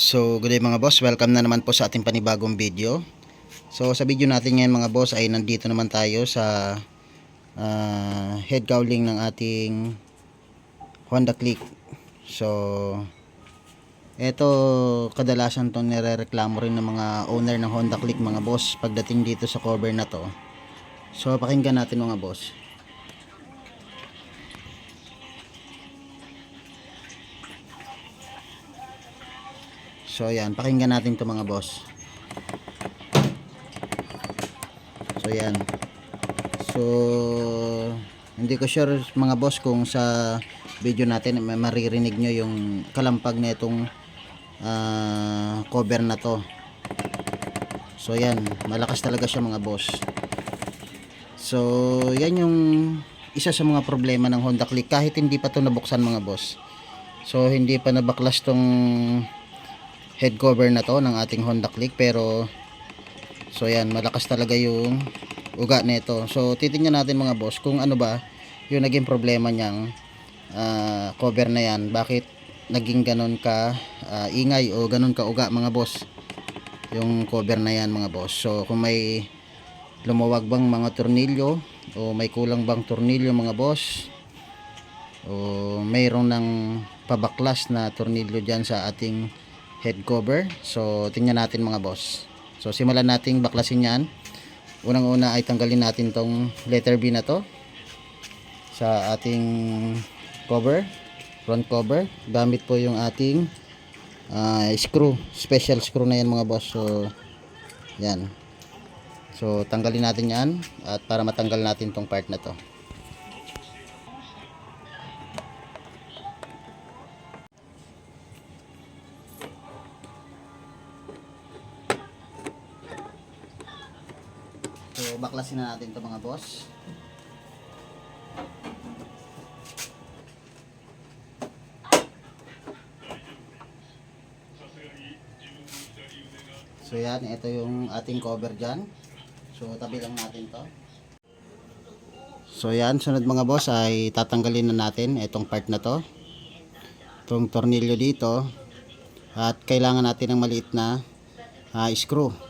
So, good day mga boss. Welcome na naman po sa ating panibagong video. So, sa video natin ngayon mga boss ay nandito naman tayo sa ah, head cowling ng ating Honda Click. So, eto kadalasan to nirereklamo rin ng mga owner ng Honda Click mga boss pagdating dito sa cover na to. So, pakinggan natin mga boss. So yan, pakinggan natin to mga boss. So yan. So hindi ko sure mga boss kung sa video natin maririnig nyo yung kalampag na itong ah, cover na to. So yan, malakas talaga siya mga boss. So yan yung isa sa mga problema ng Honda Click kahit hindi pa to nabuksan mga boss. So hindi pa nabaklas tong head cover na to ng ating Honda Click pero so yan malakas talaga yung uga nito. So titingnan natin mga boss kung ano ba yung naging problema niyang ah, cover na yan. Bakit naging ganun ka ah, ingay o ganun ka uga mga boss? Yung cover na yan mga boss. So kung may lumuwag bang mga tornilyo o may kulang bang tornilyo mga boss o mayroon ng pabaklas na tornilyo dyan sa ating head cover. So, tingnan natin mga boss. So, simulan nating baklasin yan. Unang-una ay tanggalin natin tong letter B na to sa ating cover, front cover. Gamit po yung ating ah, screw, special screw na yan mga boss. So, yan. So, tanggalin natin yan at para matanggal natin tong part na to. So, baklasin na natin to mga boss. So yan, ito yung ating cover dyan. So tabi lang natin to. So yan, sunod mga boss ay tatanggalin na natin itong part na to. Itong tornilyo dito. At kailangan natin ng maliit na ah, screw.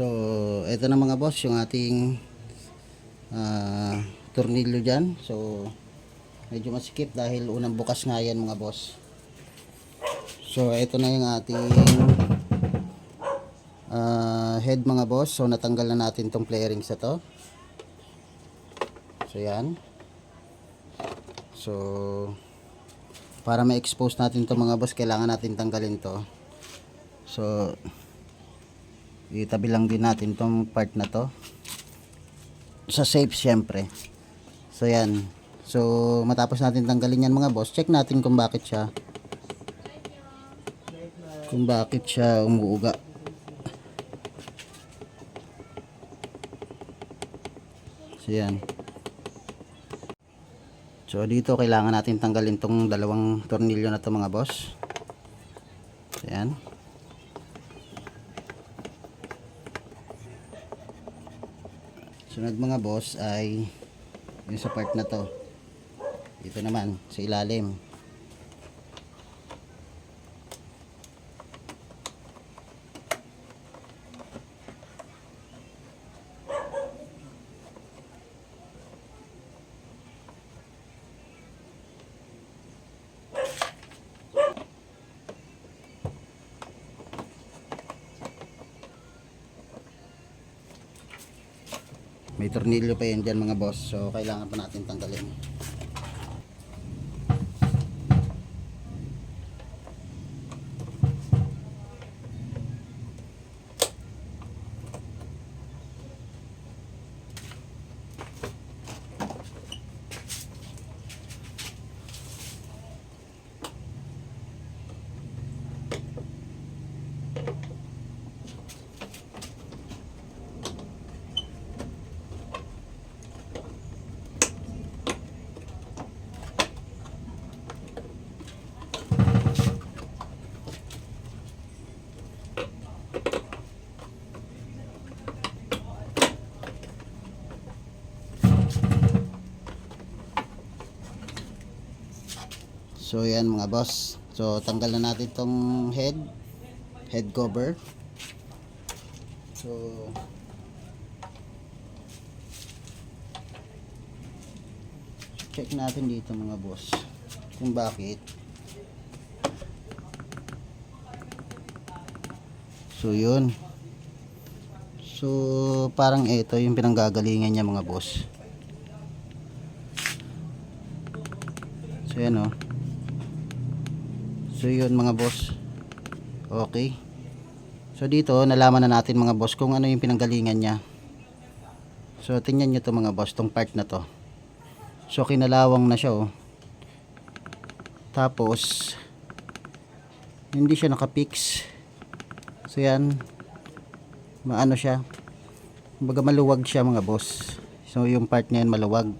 So, ito na mga boss, yung ating ah, tornilyo dyan. So, medyo masikip dahil unang bukas nga yan mga boss. So, ito na yung ating ah, head mga boss. So, natanggal na natin tong flarings sa to. So, yan. So, para ma-expose natin to mga boss, kailangan natin tanggalin to. So, itabi lang din natin tong part na to. Sa safe syempre. So yan. So matapos natin tanggalin yan mga boss check natin kung bakit siya kung bakit siya umuuga. So yan. So dito kailangan natin tanggalin tong dalawang tornilyo na to mga boss. So yan Sunod mga boss ay yung sa part na to. Dito naman sa ilalim. May tornilyo pa yan dyan mga boss. So kailangan pa natin tanggalin. So yan mga boss. So tanggal na natin tong head. Head cover. So check natin dito mga boss kung bakit. So yun. So parang ito yung pinanggagalingan niya mga boss. So yan o so yun mga boss okay so dito nalaman na natin mga boss kung ano yung pinanggalingan niya so tingnan nyo to mga boss tong part na to So kinalawang na siya oh. Tapos hindi siya nakapix. So yan. Maano siya. Kumbaga maluwag siya mga boss. So yung part na yan maluwag.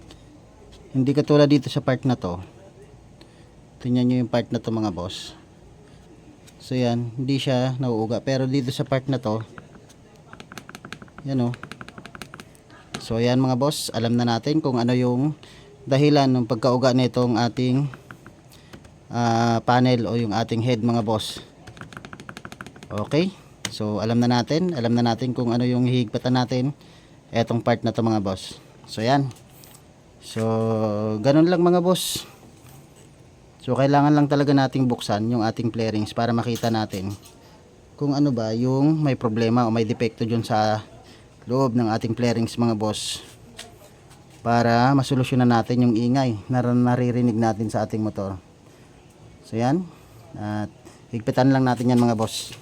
Hindi katulad dito sa part na to. Tingnan nyo yung part na to mga boss. So yan, hindi siya nauuga. Pero dito sa part na to, yan oh. So yan mga boss, alam na natin kung ano yung dahilan ng pagkauga nitong ating ah, panel o yung ating head mga boss. Okay? So alam na natin, alam na natin kung ano yung hihigpatan natin etong part na to mga boss. So yan. So ganun lang mga boss. So kailangan lang talaga nating buksan yung ating flarings para makita natin kung ano ba yung may problema o may depekto dyan sa loob ng ating flarings mga boss para masolusyonan natin yung ingay na naririnig natin sa ating motor. So yan. At higpitan lang natin yan mga boss.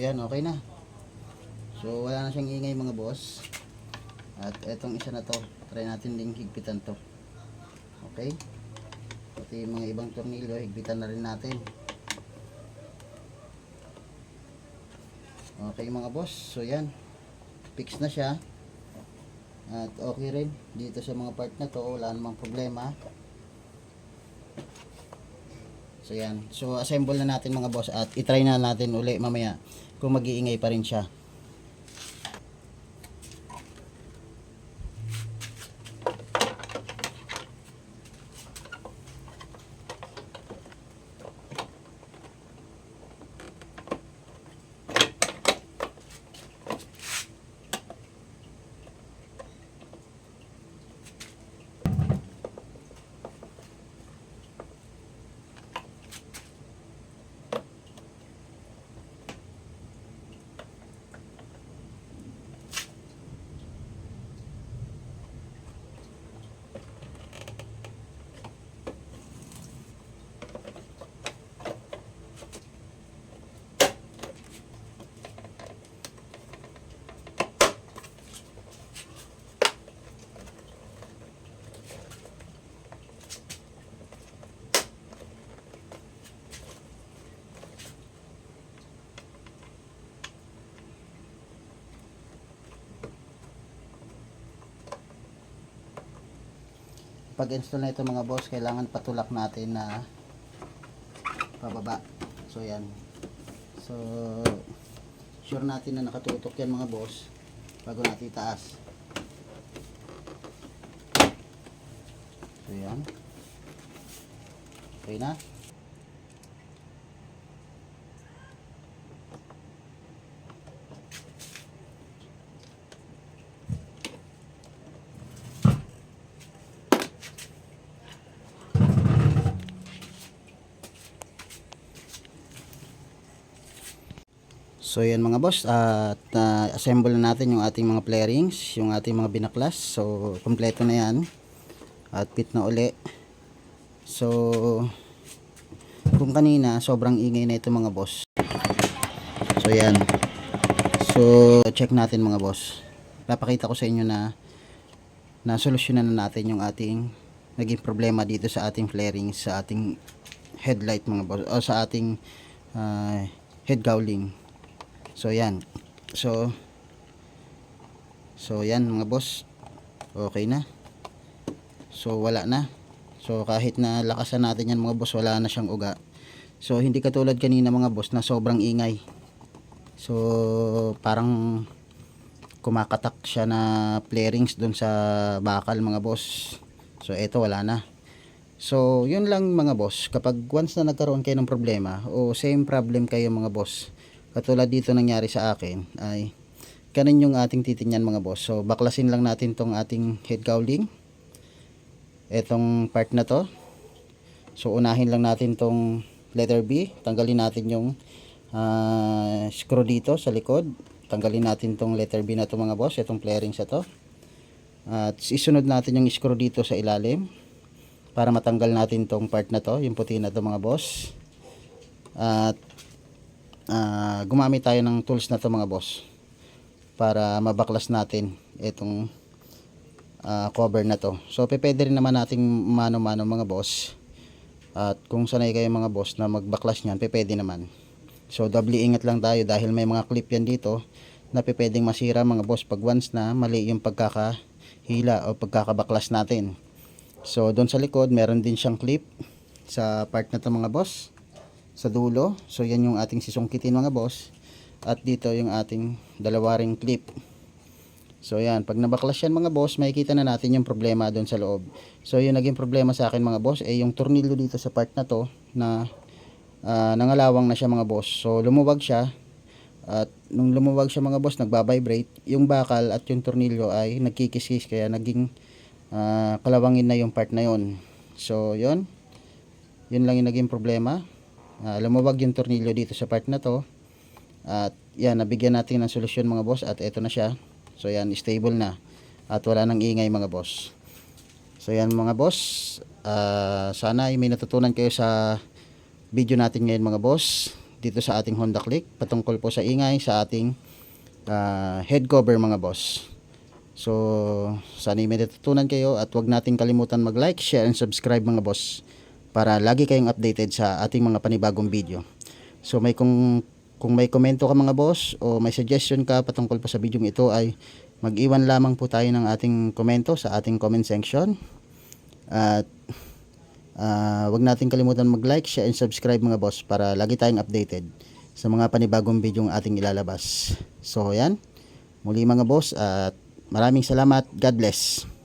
Yan, okay na. So wala na siyang ingay mga boss. At etong isa na to, try natin ding higpitan to. Okay? Pati yung mga ibang tornilyo, higpitan na rin natin. Okay mga boss, so yan. Fix na siya. At okay rin. Dito sa mga part na to, wala namang problema. So yan. So assemble na natin mga boss at itry na natin uli mamaya kung mag-iingay pa rin siya. Pag-install na ito mga boss, kailangan patulak natin na pababa. So yan. So sure natin na nakatutok yan mga boss bago natin itaas. So yan. Okay na. So yan mga boss at uh, assemble na natin yung ating mga flarings, yung ating mga binaklas. So kompleto na yan. At fit na uli. So kung kanina sobrang ingay na ito mga boss. So yan. So check natin mga boss. Papakita ko sa inyo na na solusyonan na natin yung ating naging problema dito sa ating flarings, sa ating headlight mga boss o sa ating uh, head cowling. So yan. So So yan mga boss. Okay na. So wala na. So kahit na lakasan natin yan mga boss, wala na siyang uga. So hindi katulad kanina mga boss na sobrang ingay. So parang kumakatak siya na flarings doon sa bakal mga boss. So eto wala na. So yun lang mga boss. Kapag once na nagkaroon kayo ng problema o same problem kayo mga boss. Katulad dito nangyari sa akin ay ganun yung ating titingnan mga boss. So baklasin lang natin tong ating head cowling. Etong part na to. So unahin lang natin tong letter B. Tanggalin natin yung ah, screw dito sa likod. Tanggalin natin tong letter B na to mga boss. Itong flarings na to. At isunod natin yung screw dito sa ilalim. Para matanggal natin tong part na to. Yung puti na to mga boss. At ah, gumamit tayo ng tools na to mga boss. Para mabaklas natin itong ah, cover na to. So pwede rin naman nating mano-mano mga boss. At kung sanay kayo mga boss na magbaklas niyan, pwede naman. So doble ingat lang tayo dahil may mga clip yan dito na pwedeng masira mga boss pag once na mali yung pagkakahila o pagkakabaklas natin. So doon sa likod meron din siyang clip sa part na to mga boss sa dulo. So yan yung ating sisungkitin mga boss. At dito yung ating dalawa clip. So yan, pag nabaklas yan mga boss, makikita na natin yung problema doon sa loob. So yung naging problema sa akin mga boss, eh yung tornilyo dito sa part na to na ah, nangalawang na siya mga boss. So lumuwag siya at nung lumuwag siya mga boss, nagbabibrate. Yung bakal at yung tornilyo ay nagkikiskis kaya naging ah, kalawangin na yung part na yon. So yon yun lang yung naging problema. Ah, lumuwag yung tornilyo dito sa part na to. At yan, nabigyan natin ng solusyon mga boss at eto na siya. So yan, stable na. At wala nang ingay mga boss. So yan mga boss. ah, sana ay may natutunan kayo sa video natin ngayon mga boss. Dito sa ating Honda Click. Patungkol po sa ingay sa ating ah, head cover mga boss. So sana ay may natutunan kayo at wag nating kalimutan mag-like, share, and subscribe mga boss para lagi kayong updated sa ating mga panibagong video. So may kung kung may komento ka mga boss o may suggestion ka patungkol po sa video ito ay mag-iwan lamang po tayo ng ating komento sa ating comment section. At ah, wag natin kalimutan mag-like, share, and subscribe mga boss para lagi tayong updated sa mga panibagong video ating ilalabas. So yan, muli mga boss at maraming salamat. God bless.